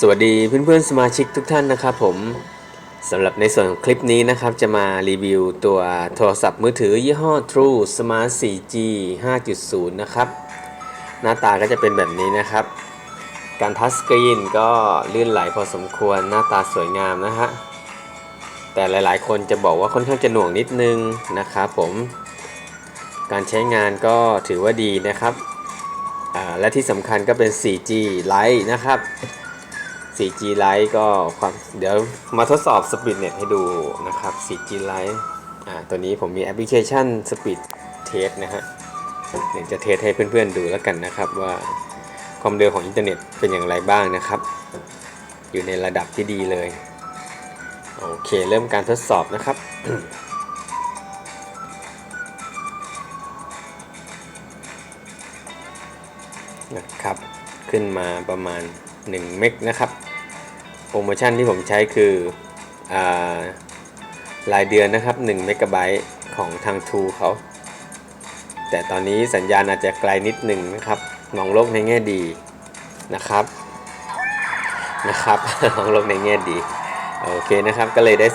สวัสดีเพื่อนๆสมาชิกทุกท่านนะครับผมสำหรับในส่วนของคลิปนี้นะครับจะมารีวิวตัวโทรศัพท์มือถือยี่ห้อ True Smart 4G 5.0 นะครับ หน้าตาก็จะเป็นแบบนี้นะครับ การทัชสกรีนก็ลื่นไหลพอสมควรหน้าตาสวยงามนะฮะแต่หลายๆ คนจะบอกว่าค่อนข้างจะหน่วงนิดนึงนะครับผมการใช้งานก็ถือว่าดีนะครับและที่สำคัญก็เป็น 4G Lite นะครับ 4G Lite ก็ความเดี๋ยวมาทดสอบ Speed Net ให้ดูนะครับ 4G Lite อ่าตัวนี้ผมมีแอปพลิเคชัน Speed Test นะฮะเดี๋ยวจะเทสให้เพื่อนๆดูแล้วกันนะครับว่าความเร็วของอินเทอร์เน็ตเป็นอย่างไรบ้างนะครับ อยู่ในระดับที่ดีเลย โอเคเริ่มการทดสอบนะครับนะครับ ขึ้นมาประมาณ 1 เมกนะครับ โปรโมชั่นที่ผมใช้คืออรายเดือนนะครับ1เมกะไบต์ของทาง True เขา แต่ตอนนี้สัญญาณอาจจะไกลนิดหนึ่งนะครับ มองโลกในแง่ดีนะครับนะครับมองโลกในแง่ดี โอเคนะครับ ก็เลยได้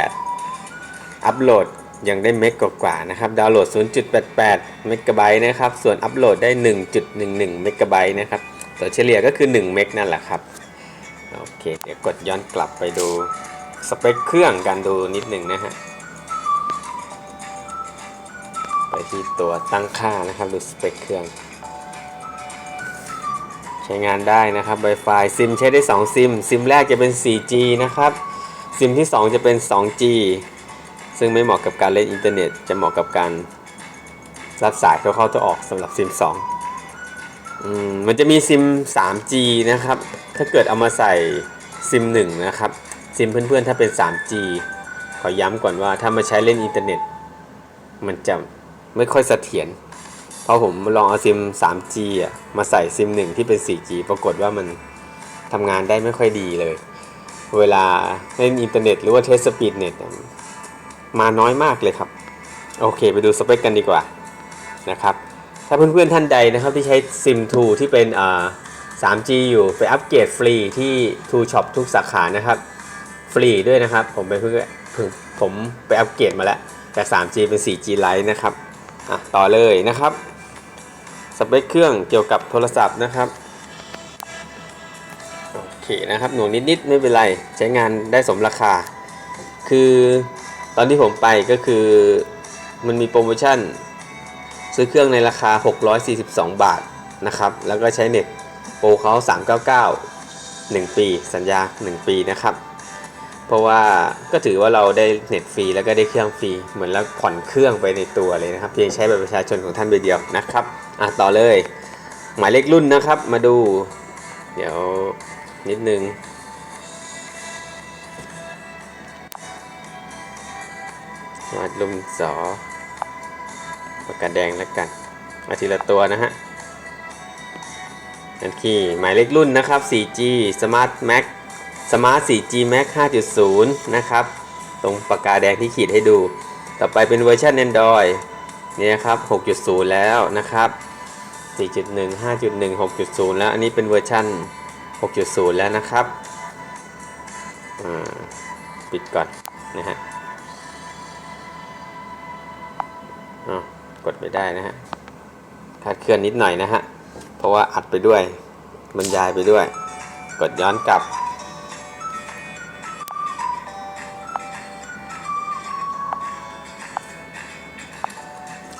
0.88 อัปโหลดยังได้เมกกว่าๆนะครับ ดาวน์โหลด 0.88 เมกะไบต์นะครับ ส่วนอัปโหลดได้ 1.11 เมกะไบต์นะครับ ตัวเฉลี่ยก็คือ 1 เมกนั่นแหละครับ โอเค เดี๋ยวกดย้อนกลับไปดูสเปคเครื่องกันดูนิดหนึ่งนะฮะ ไปที่ตัวตั้งค่านะครับดูสเปคเครื่อง ใช้งานได้นะครับ Wi-Fi ซิมใช้ได้ 2 ซิม ซิมแรกจะเป็น 4G นะครับ ซิมที่ 2 จะเป็น 2G ซึ่งไม่เหมาะกับการเล่นอินเทอร์เน็ต จะเหมาะกับการรับสายเข้าเข้าตัวออกสำหรับซิม2อืมมันจะมีซิม 3G นะครับ ถ้าเกิดเอามาใส่ซิม1นะครับซิมเพื่อนๆถ้าเป็น 3G ขอย้ำก่อนว่าถ้ามาใช้เล่นอินเทอร์เน็ต มันจะไม่ค่อยเสถียรเพราะผมลองเอาซิม 3G อะมาใส่ซิม1ที่เป็น 4G ปรากฏว่ามันทำงานได้ไม่ค่อยดีเลย เวลาเล่นอินเทอร์เน็ตหรือว่าเทสสปีดเน็ตมาน้อยมากเลยครับ โอเค ไปดูสเปคกันดีกว่านะครับ ถ้าเพื่อนๆท่านใดนะครับที่ใช้ซิม2ที่เป็นอ่า 3G อยู่ไปอัปเกรดฟรีที่ True Shop ทุกสาขานะครับ ฟรีด้วยนะครับ ผมไปเพิ่งผมไปอัปเกรดมาแล้วจาก 3G เป็น 4G Lite นะครับอะต่อเลยนะครับสเปคเครื่องเกี่ยวกับโทรศัพท์นะครับโอเคนะครับหน่วงนิดๆไม่เป็นไรใช้งานได้สมราคา คือตอนที่ผมไปก็คือมันมีโปรโมชั่น ซื้อเครื่องในราคา 642 บาทนะครับ แล้วก็ใช้เน็ต โปรเขา399 1 ปีสัญญา 1 ปีนะครับ เพราะว่าก็ถือว่าเราได้เน็ตฟรีแล้วก็ได้เครื่องฟรี เหมือนแล้วผ่อนเครื่องไปในตัวเลยนะครับ เพียงใช้บัตรประชาชนของท่านใบเดียวนะครับอะต่อเลย หมายเลขรุ่นนะครับมาดู เดี๋ยวนิดนึงวาดลุมสอปากกาแดงแล้วกันมาทีละตัวนะฮะ อันที่หมายเลขรุ่นนะครับ 4G Smart Max Smart 4G Max 5.0 นะครับ ตรงปากกาแดงที่ขีดให้ดู ต่อไปเป็นเวอร์ชัน Android เนี่ยครับ 6.0 แล้วนะครับ 4.1 5.1 6.0 แล้ว อันนี้เป็นเวอร์ชัน6.0 แล้วนะครับ ปิดก่อนนะฮะกดไม่ได้นะฮะคาดเคลื่อนนิดหน่อยนะฮะ เพราะว่าอัดไปด้วย บรรยายไปด้วย กดย้อนกลับ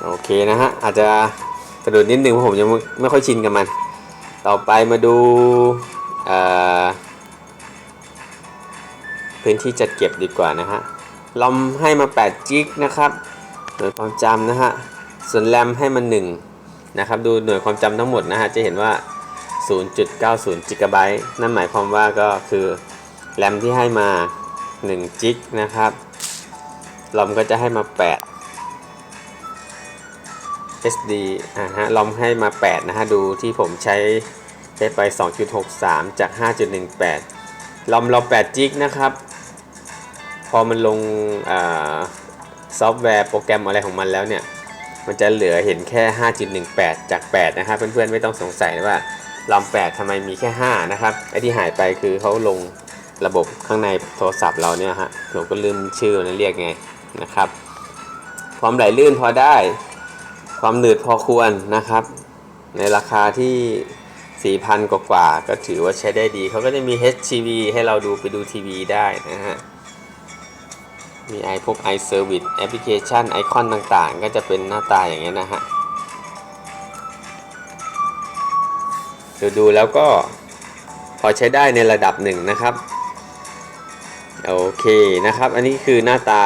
โอเคนะฮะ อาจจะสะดุดนิดนึงเพราะผมยังไม่ไม่ค่อยชินกับมัน ต่อไปมาดูพื้นที่จัดเก็บดีกว่านะฮะลอมให้มา8จิกนะครับหน่วยความจำนะฮะ ส่วนแรมให้มัน1 นะครับดูหน่วยความจำทั้งหมดนะฮะจะเห็นว่า 0.90จิกะไบต์นั่นหมายความว่าก็คือแรมที่ให้มา1จิกนะครับลอมก็จะให้มา 8 SD อ่าฮะลอมให้มา 8 นะฮะ ดูที่ผมใช้ใช้ไป 2.63 จาก 5.18 ลอมเรา8จิกนะครับ พอมันลงอ่าซอฟต์แวร์โปรแกรมอะไรของมันแล้วเนี่ย มันจะเหลือเห็นแค่ 5.18 จาก 8 นะครับ เพื่อนๆไม่ต้องสงสัยว่าลำแปดทำไมมีแค่ 5 นะครับ ไอที่หายไปคือเขาลงระบบข้างในโทรศัพท์เราเนี่ยฮะผมก็ลืมชื่อนะเรียกไงนะครับ ความไหลลื่นพอได้ ความหนืดพอควรนะครับ ในราคาที่ 4,000 กว่ากว่าๆก็ถือว่าใช้ได้ดี เขาก็จะมี HTV ให้เราดูไปดูทีวีได้นะฮะ มีไอพวก iService แอปพลิเคชันไอคอนต่างๆ ก็จะเป็นหน้าตาอย่างเงี้ยนะฮะดูดูๆแล้วก็พอใช้ได้ในระดับหนึ่งนะครับ โอเคนะครับ อันนี้คือหน้าตา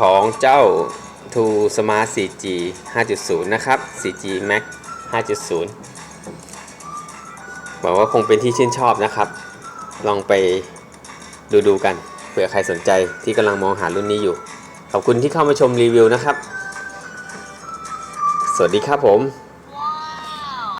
ของเจ้า To Smart 4G 5.0 นะครับ 4G Max 5.0หวังว่าคงเป็นที่ชื่นชอบนะครับ ลองไปดูดูกัน เผื่อใครสนใจที่กำลังมองหารุ่นนี้อยู่ ขอบคุณที่เข้ามาชมรีวิวนะครับ สวัสดีครับผม